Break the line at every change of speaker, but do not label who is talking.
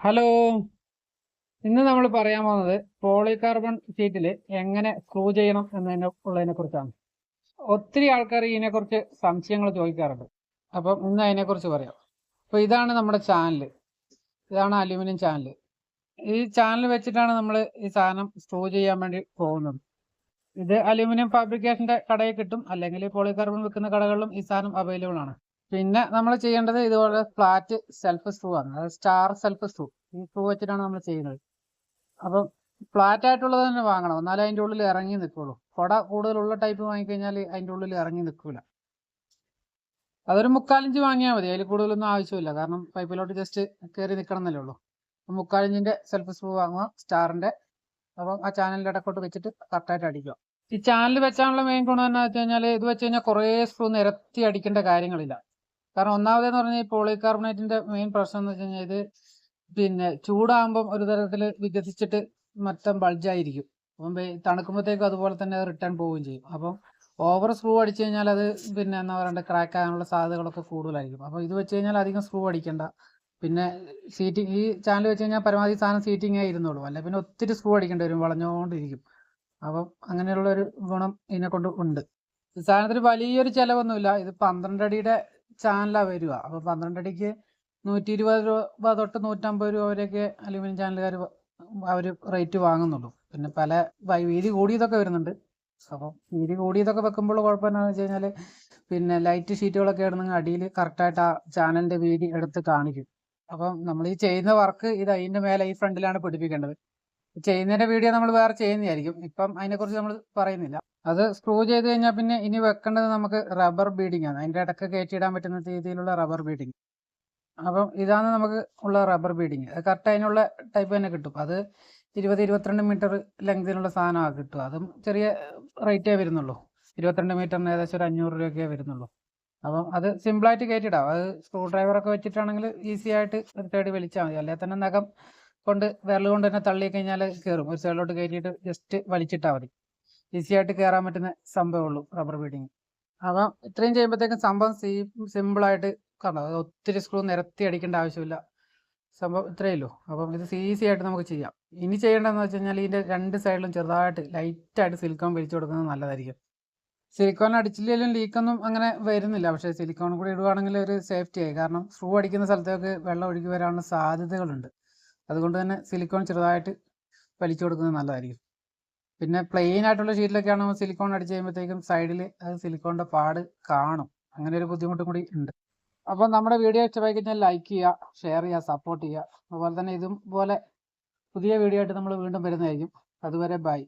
Hello. ഇന്ന് നമ്മൾ പറയാൻ പോകുന്നത് പോളികാർബൺ ഷീറ്റിൽ എങ്ങനെ സ്ക്രൂ ചെയ്യണം എന്നതിനെ ഉള്ളതിനെ കുറിച്ചാണ്. ഒത്തിരി ആൾക്കാർ ഇതിനെക്കുറിച്ച് സംശയങ്ങൾ ചോദിക്കാറുണ്ട്. അപ്പം ഇന്ന് അതിനെക്കുറിച്ച് പറയാം. അപ്പോൾ ഇതാണ് നമ്മുടെ ചാനൽ ഇതാണ് അലുമിനിയം ചാനൽ ഈ ചാനൽ വെച്ചിട്ടാണ് നമ്മൾ ഈ സാധനം സ്ക്രൂ ചെയ്യാൻ വേണ്ടി പോകുന്നത്. ഇത് അലുമിനിയം ഫാബ്രിക്കേഷന്റെ കടയിൽ കിട്ടും അല്ലെങ്കിൽ പോളികാർബൺ വിൽക്കുന്ന കടകളിലും ഈ സാധനം അവൈലബിൾ ആണ്. പിന്നെ നമ്മൾ ചെയ്യേണ്ടത് ഇതുപോലെ ഫ്ലാറ്റ് സെൽഫ് സ്ക്രൂ ആണ്. അതായത് സ്റ്റാർ സെൽഫ് സ്ക്രൂ ഈ സ്ക്രൂ വെച്ചിട്ടാണ് നമ്മൾ ചെയ്യുന്നത്. അപ്പം ഫ്ലാറ്റ് ആയിട്ടുള്ളത് തന്നെ വാങ്ങണം. എന്നാലേ അതിന്റെ ഉള്ളിൽ ഇറങ്ങി നിൽക്കുള്ളൂ കുട കൂടുതലുള്ള ടൈപ്പ് വാങ്ങിക്കഴിഞ്ഞാൽ അതിന്റെ ഉള്ളിൽ ഇറങ്ങി നിൽക്കില്ല അതൊരു മുക്കാലിഞ്ച് വാങ്ങിയാൽ മതി. അതിൽ കൂടുതലൊന്നും ആവശ്യമില്ല. കാരണം പൈപ്പിലോട്ട് ജസ്റ്റ് കയറി നിൽക്കണം എന്നല്ലേ ഉള്ളൂ മുക്കാലിഞ്ചിന്റെ സെൽഫ് സ്ക്രൂ വാങ്ങുക സ്റ്റാറിന്റെ അപ്പം ആ ചാനലിന്റെ ഇടക്കോട്ട് വെച്ചിട്ട് കറക്റ്റായിട്ട് അടിക്കുക. ഈ ചാനൽ വെച്ചാനുള്ള മെയിൻ ഗുണം എന്ന് വെച്ച് കഴിഞ്ഞാൽ ഇത് വെച്ച് കഴിഞ്ഞാൽ കുറേ സ്ക്രൂ നിരത്തി അടിക്കേണ്ട കാര്യങ്ങളില്ല. കാരണം ഒന്നാമതെന്ന് പറഞ്ഞാൽ ഈ പോളികാർബണേറ്റിന്റെ മെയിൻ പ്രശ്നം എന്ന് വെച്ച് കഴിഞ്ഞാൽ ഇത് പിന്നെ ചൂടാകുമ്പം ഒരു തരത്തിൽ വികസിച്ചിട്ട് മൊത്തം ബൾജായിരിക്കും അപ്പം തണുക്കുമ്പോഴത്തേക്കും അതുപോലെ തന്നെ റിട്ടേൺ പോവുകയും ചെയ്യും. അപ്പം ഓവർ സ്ക്രൂ അടിച്ചു കഴിഞ്ഞാൽ അത് പിന്നെ എന്താ പറയണ്ട ക്രാക്ക് ആകാനുള്ള സാധ്യതകളൊക്കെ കൂടുതലായിരിക്കും. അപ്പോൾ ഇത് വെച്ച് കഴിഞ്ഞാൽ അധികം സ്ക്രൂ അടിക്കണ്ട. പിന്നെ സീറ്റിംഗ് ഈ ചാനൽ വെച്ച് കഴിഞ്ഞാൽ പരമാവധി സാധനം സീറ്റിംഗ് ആയി ഇരുന്നോളൂ. അല്ല പിന്നെ ഒത്തിരി സ്ക്രൂ അടിക്കേണ്ടി വരും വളഞ്ഞുകൊണ്ടിരിക്കും അപ്പം അങ്ങനെയുള്ള ഒരു ഗുണം ഇതിനെ കൊണ്ട് ഉണ്ട് സാധനത്തിന് വലിയൊരു ചിലവൊന്നുമില്ല. ഇത് പന്ത്രണ്ട് അടിയുടെ ചാനലാണ് വരിക അപ്പോൾ പന്ത്രണ്ടടിക്ക് നൂറ്റി ഇരുപത് രൂപ തൊട്ട് നൂറ്റമ്പത് രൂപ വരെയൊക്കെ അലുമിനിയം ചാനലുകാർ അവർ റേറ്റ് വാങ്ങുന്നുള്ളൂ. പിന്നെ പല വീതി കൂടിയതൊക്കെ വരുന്നുണ്ട്. അപ്പം വീതി കൂടിയതൊക്കെ വെക്കുമ്പോൾ കുഴപ്പം എന്താണെന്ന് വെച്ച് കഴിഞ്ഞാൽ പിന്നെ ലൈറ്റ് ഷീറ്റുകളൊക്കെ ഇടുന്നെങ്കിൽ അടിയിൽ കറക്റ്റായിട്ട് ആ ചാനലിന്റെ വീതി എടുത്ത് കാണിക്കും. അപ്പം നമ്മൾ ഈ ചെയ്യുന്ന വർക്ക് ഇത് അതിന്റെ മേലെ ഈ ഫ്രണ്ടിലാണ് പിടിപ്പിക്കേണ്ടത് ചെയ്യുന്നതിന്റെ വീഡിയോ നമ്മൾ വേറെ ചെയ്യുന്നതായിരിക്കും. ഇപ്പം അതിനെക്കുറിച്ച് നമ്മൾ പറയുന്നില്ല. അത് സ്ക്രൂ ചെയ്ത് കഴിഞ്ഞാൽ പിന്നെ ഇനി വെക്കേണ്ടത് നമുക്ക് റബ്ബർ ബീഡിംഗ് ആണ്. അതിന്റെ ഇടയ്ക്ക് കയറ്റിയിടാൻ പറ്റുന്ന രീതിയിലുള്ള റബ്ബർ ബീഡിംഗ് അപ്പം ഇതാണ് നമുക്ക് ഉള്ള റബ്ബർ ബീഡിങ് അത് കറക്റ്റ് അതിനുള്ള ടൈപ്പ് തന്നെ കിട്ടും. അത് ഇരുപത് ഇരുപത്തിരണ്ട് മീറ്റർ ലെങ്തിനുള്ള സാധനമാണ് കിട്ടുക. അതും ചെറിയ റേറ്റേ വരുന്നുള്ളൂ. ഇരുപത്തിരണ്ട് മീറ്ററിന് ഏകദേശം ഒരു അഞ്ഞൂറ് രൂപയൊക്കെ വരുന്നുള്ളൂ. അപ്പം അത് സിമ്പിളായിട്ട് കയറ്റിയിടാം. അത് സ്ക്രൂ ഡ്രൈവറൊക്കെ വെച്ചിട്ടാണെങ്കിൽ ഈസി ആയിട്ട് ഒരു സൈഡ് വലിച്ചാൽ മതി. അല്ലെങ്കിൽ തന്നെ നഖം കൊണ്ട് വിരൽ കൊണ്ട് തന്നെ തള്ളി കഴിഞ്ഞാൽ കയറും ഒരു സൈഡിലോട്ട് കയറ്റിയിട്ട് ജസ്റ്റ് വലിച്ചിട്ടാൽ മതി. ഈസി ആയിട്ട് കയറാൻ പറ്റുന്ന സംഭവം ഉള്ളൂ റബ്ബർ ബീഡിങ്. അപ്പം ഇത്രയും ചെയ്യുമ്പോഴത്തേക്കും സംഭവം സീ സിമ്പിളായിട്ട് കണ്ടോ? ഒത്തിരി സ്ക്രൂ നിരത്തി അടിക്കേണ്ട ആവശ്യമില്ല. സംഭവം ഇത്രയേ ഉള്ളൂ. അപ്പം ഇത് ഈസി ആയിട്ട് നമുക്ക് ചെയ്യാം. ഇനി ചെയ്യേണ്ടതെന്ന് വെച്ച് കഴിഞ്ഞാൽ ഇതിന്റെ രണ്ട് സൈഡിലും ചെറുതായിട്ട് ലൈറ്റായിട്ട് സിലിക്കോൺ വലിച്ചു കൊടുക്കുന്നത് നല്ലതായിരിക്കും. സിലിക്കോൺ അടിച്ചില്ലെങ്കിലും ലീക്കൊന്നും അങ്ങനെ വരുന്നില്ല. പക്ഷേ സിലിക്കോൺ കൂടി ഇടുവാണെങ്കിൽ ഒരു സേഫ്റ്റി ആയി. കാരണം സ്ക്രൂ അടിക്കുന്ന സ്ഥലത്തേക്ക് വെള്ളം ഒഴുകി വരാനുള്ള സാധ്യതകളുണ്ട്. അതുകൊണ്ട് തന്നെ സിലിക്കോൺ ചെറുതായിട്ട് വലിച്ചു കൊടുക്കുന്നത് നല്ലതായിരിക്കും. പിന്നെ പ്ലെയിൻ ആയിട്ടുള്ള ഷീറ്റിലൊക്കെ ആണെങ്കിൽ സിലിക്കോൺ അടിച്ച് കഴിയുമ്പോഴത്തേക്കും സൈഡിൽ അത് സിലിക്കോണിന്റെ പാട് കാണും. അങ്ങനെ ഒരു ബുദ്ധിമുട്ടും കൂടി ഉണ്ട്. അപ്പോൾ നമ്മുടെ വീഡിയോ ഇഷ്ടമായി കഴിഞ്ഞാൽ ലൈക്ക് ചെയ്യുക ഷെയർ ചെയ്യുക സപ്പോർട്ട് ചെയ്യുക. അതുപോലെ തന്നെ ഇതും പോലെ പുതിയ വീഡിയോ ആയിട്ട് നമ്മൾ വീണ്ടും വരുന്നതായിരിക്കും. അതുവരെ ബൈ